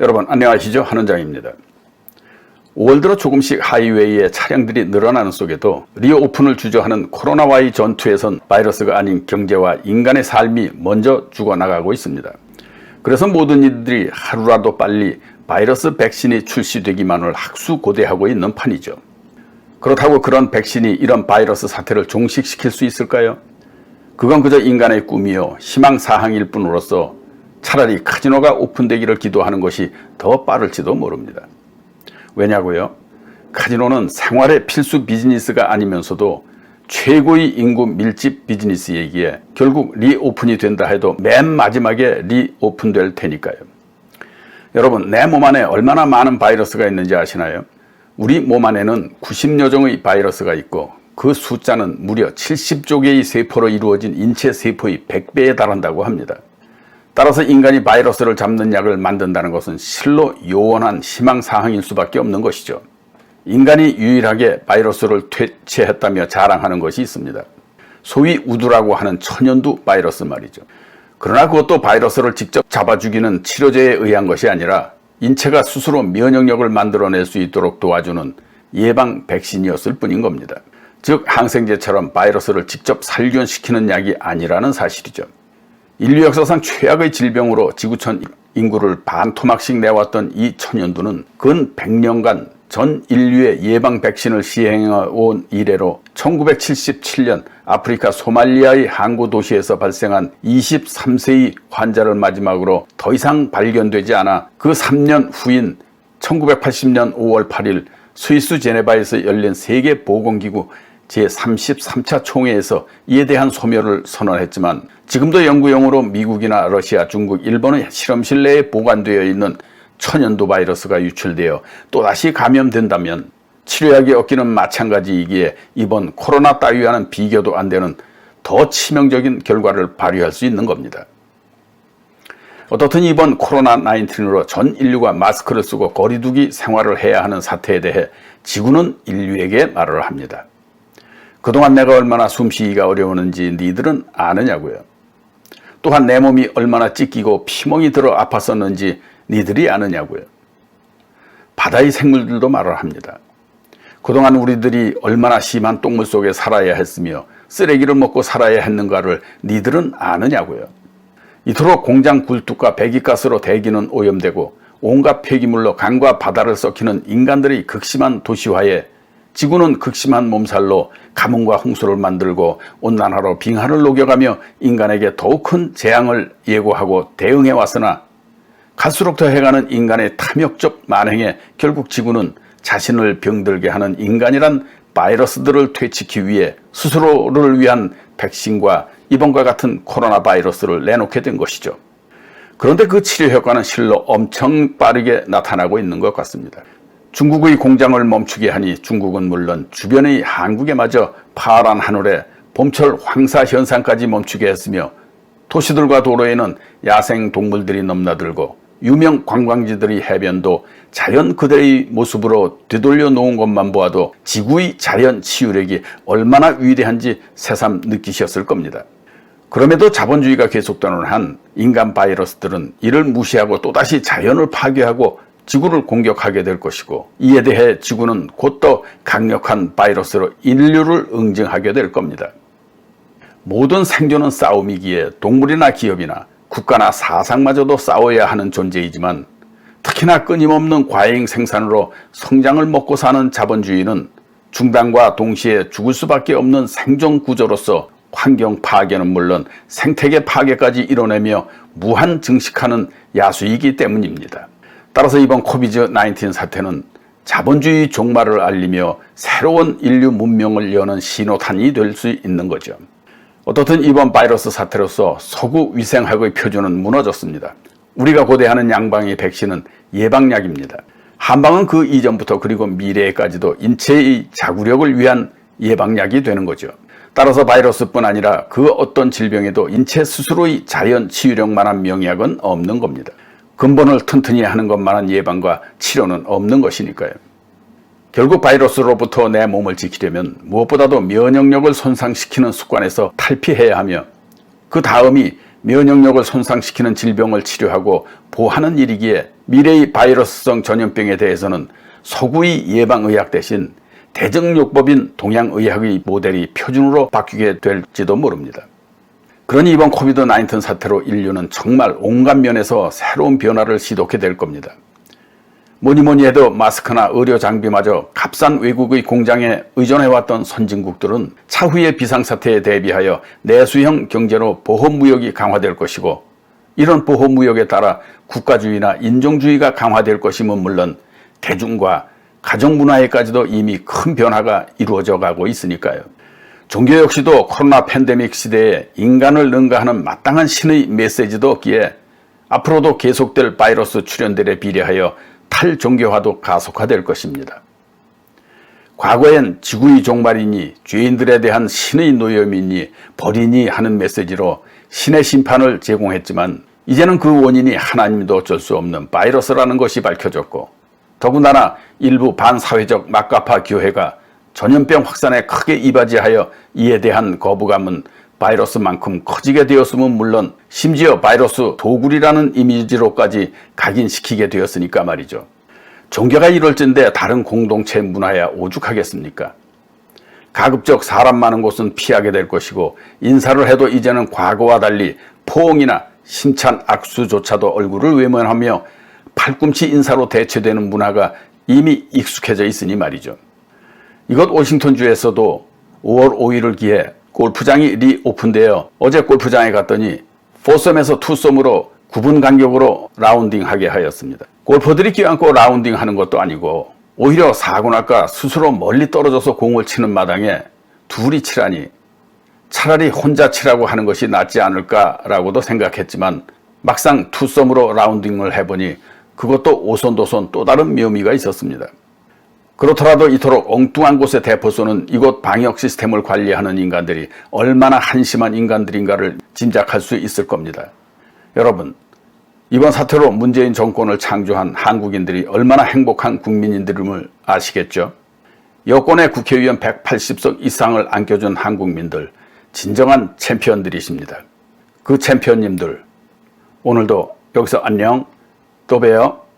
여러분 안녕하시죠 한원장입니다. 5월 들어 조금씩 하이웨이에 차량들이 늘어나는 속에도 리오픈을 주저하는 코로나와의 전투에선 바이러스가 아닌 경제와 인간의 삶이 먼저 죽어나가고 있습니다. 그래서 모든 이들이 하루라도 빨리 바이러스 백신이 출시되기만을 학수고대하고 있는 판이죠. 그렇다고 그런 백신이 이런 바이러스 사태를 종식시킬 수 있을까요? 그건 그저 인간의 꿈이요 희망사항일 뿐으로서 차라리 카지노가 오픈되기를 기도하는 것이 더 빠를지도 모릅니다. 왜냐고요? 카지노는 생활의 필수 비즈니스가 아니면서도 최고의 인구 밀집 비즈니스이기에 결국 리오픈이 된다 해도 맨 마지막에 리오픈될 테니까요. 여러분, 내 몸 안에 얼마나 많은 바이러스가 있는지 아시나요? 우리 몸 안에는 90여 종의 바이러스가 있고 그 숫자는 무려 70조 개의 세포로 이루어진 인체 세포의 100배에 달한다고 합니다. 따라서 인간이 바이러스를 잡는 약을 만든다는 것은 실로 요원한 희망사항일 수밖에 없는 것이죠. 인간이 유일하게 바이러스를 퇴치했다며 자랑하는 것이 있습니다. 소위 우두라고 하는 천연두 바이러스 말이죠. 그러나 그것도 바이러스를 직접 잡아 죽이는 치료제에 의한 것이 아니라 인체가 스스로 면역력을 만들어낼 수 있도록 도와주는 예방 백신이었을 뿐인 겁니다. 즉 항생제처럼 바이러스를 직접 살균시키는 약이 아니라는 사실이죠. 인류 역사상 최악의 질병으로 지구촌 인구를 반토막씩 내왔던 이 천연두는 근 100년간 전 인류의 예방 백신을 시행해온 이래로 1977년 아프리카 소말리아의 항구 도시에서 발생한 23세의 환자를 마지막으로 더 이상 발견되지 않아 그 3년 후인 1980년 5월 8일 스위스 제네바에서 열린 세계보건기구 제33차 총회에서 이에 대한 소멸을 선언했지만 지금도 연구용으로 미국이나 러시아, 중국, 일본의 실험실 내에 보관되어 있는 천연두 바이러스가 유출되어 또다시 감염된다면 치료약이 없기는 마찬가지이기에 이번 코로나 따위와는 비교도 안 되는 더 치명적인 결과를 발휘할 수 있는 겁니다. 어떻든 이번 코로나19으로 전 인류가 마스크를 쓰고 거리두기 생활을 해야 하는 사태에 대해 지구는 인류에게 말을 합니다. 그동안 내가 얼마나 숨쉬기가 어려웠는지 니들은 아느냐고요. 또한 내 몸이 얼마나 찢기고 피멍이 들어 아팠었는지 니들이 아느냐고요. 바다의 생물들도 말을 합니다. 그동안 우리들이 얼마나 심한 똥물 속에 살아야 했으며 쓰레기를 먹고 살아야 했는가를 니들은 아느냐고요. 이토록 공장 굴뚝과 배기가스로 대기는 오염되고 온갖 폐기물로 강과 바다를 썩히는 인간들의 극심한 도시화에 지구는 극심한 몸살로 가뭄과 홍수를 만들고 온난화로 빙하를 녹여가며 인간에게 더욱 큰 재앙을 예고하고 대응해 왔으나 갈수록 더해가는 인간의 탐욕적 만행에 결국 지구는 자신을 병들게 하는 인간이란 바이러스들을 퇴치기 위해 스스로를 위한 백신과 이번과 같은 코로나 바이러스를 내놓게 된 것이죠. 그런데 그 치료 효과는 실로 엄청 빠르게 나타나고 있는 것 같습니다. 중국의 공장을 멈추게 하니 중국은 물론 주변의 한국에마저 파란 하늘에 봄철 황사 현상까지 멈추게 했으며 도시들과 도로에는 야생 동물들이 넘나들고 유명 관광지들의 해변도 자연 그대의 모습으로 되돌려 놓은 것만 보아도 지구의 자연 치유력이 얼마나 위대한지 새삼 느끼셨을 겁니다. 그럼에도 자본주의가 계속되는 한 인간 바이러스들은 이를 무시하고 또다시 자연을 파괴하고 지구를 공격하게 될 것이고 이에 대해 지구는 곧 더 강력한 바이러스로 인류를 응징하게 될 겁니다. 모든 생존은 싸움이기에 동물이나 기업이나 국가나 사상마저도 싸워야 하는 존재이지만 특히나 끊임없는 과잉 생산으로 성장을 먹고 사는 자본주의는 중단과 동시에 죽을 수밖에 없는 생존 구조로서 환경 파괴는 물론 생태계 파괴까지 이뤄내며 무한 증식하는 야수이기 때문입니다. 따라서 이번 코비드 19 사태는 자본주의 종말을 알리며 새로운 인류 문명을 여는 신호탄이 될 수 있는 거죠. 어떻든 이번 바이러스 사태로서 서구 위생학의 표준은 무너졌습니다. 우리가 고대하는 양방의 백신은 예방약입니다. 한방은 그 이전부터 그리고 미래에까지도 인체의 자구력을 위한 예방약이 되는 거죠. 따라서 바이러스뿐 아니라 그 어떤 질병에도 인체 스스로의 자연 치유력만한 명약은 없는 겁니다. 근본을 튼튼히 하는 것만한 예방과 치료는 없는 것이니까요. 결국 바이러스로부터 내 몸을 지키려면 무엇보다도 면역력을 손상시키는 습관에서 탈피해야 하며 그 다음이 면역력을 손상시키는 질병을 치료하고 보하는 일이기에 미래의 바이러스성 전염병에 대해서는 서구의 예방의학 대신 대정요법인 동양의학의 모델이 표준으로 바뀌게 될지도 모릅니다. 그러니 이번 코비드 19 사태로 인류는 정말 온갖 면에서 새로운 변화를 시도하게 될 겁니다. 뭐니 뭐니 해도 마스크나 의료 장비마저 값싼 외국의 공장에 의존해왔던 선진국들은 차후의 비상사태에 대비하여 내수형 경제로 보호무역이 강화될 것이고 이런 보호무역에 따라 국가주의나 인종주의가 강화될 것임은 물론 대중과 가정문화에까지도 이미 큰 변화가 이루어져 가고 있으니까요. 종교 역시도 코로나 팬데믹 시대에 인간을 능가하는 마땅한 신의 메시지도 없기에 앞으로도 계속될 바이러스 출현들에 비례하여 탈종교화도 가속화될 것입니다. 과거엔 지구의 종말이니 죄인들에 대한 신의 노염이니 벌이니 하는 메시지로 신의 심판을 제공했지만 이제는 그 원인이 하나님도 어쩔 수 없는 바이러스라는 것이 밝혀졌고 더군다나 일부 반사회적 막가파 교회가 전염병 확산에 크게 이바지하여 이에 대한 거부감은 바이러스만큼 커지게 되었으면 물론 심지어 바이러스 도굴이라는 이미지로까지 각인시키게 되었으니까 말이죠. 종교가 이럴진데 다른 공동체 문화야 오죽하겠습니까? 가급적 사람 많은 곳은 피하게 될 것이고 인사를 해도 이제는 과거와 달리 포옹이나 심찬 악수조차도 얼굴을 외면하며 팔꿈치 인사로 대체되는 문화가 이미 익숙해져 있으니 말이죠. 이곳 워싱턴주에서도 5월 5일을 기해 골프장이 리오픈되어 어제 골프장에 갔더니 4썸에서 2썸으로 9분 간격으로 라운딩하게 하였습니다. 골퍼들이 끼안고 라운딩 하는 것도 아니고 오히려 사고 날까 스스로 멀리 떨어져서 공을 치는 마당에 둘이 치라니 차라리 혼자 치라고 하는 것이 낫지 않을까라고도 생각했지만 막상 투썸으로 라운딩을 해보니 그것도 오손도손 또 다른 묘미가 있었습니다. 그렇더라도 이토록 엉뚱한 곳에 대포쏘는 이곳 방역 시스템을 관리하는 인간들이 얼마나 한심한 인간들인가를 짐작할 수 있을 겁니다. 여러분, 이번 사태로 문재인 정권을 창조한 한국인들이 얼마나 행복한 국민인들임을 아시겠죠? 여권의 국회의원 180석 이상을 안겨준 한국민들, 진정한 챔피언들이십니다. 그 챔피언님들, 오늘도 여기서 안녕, 또 봬요.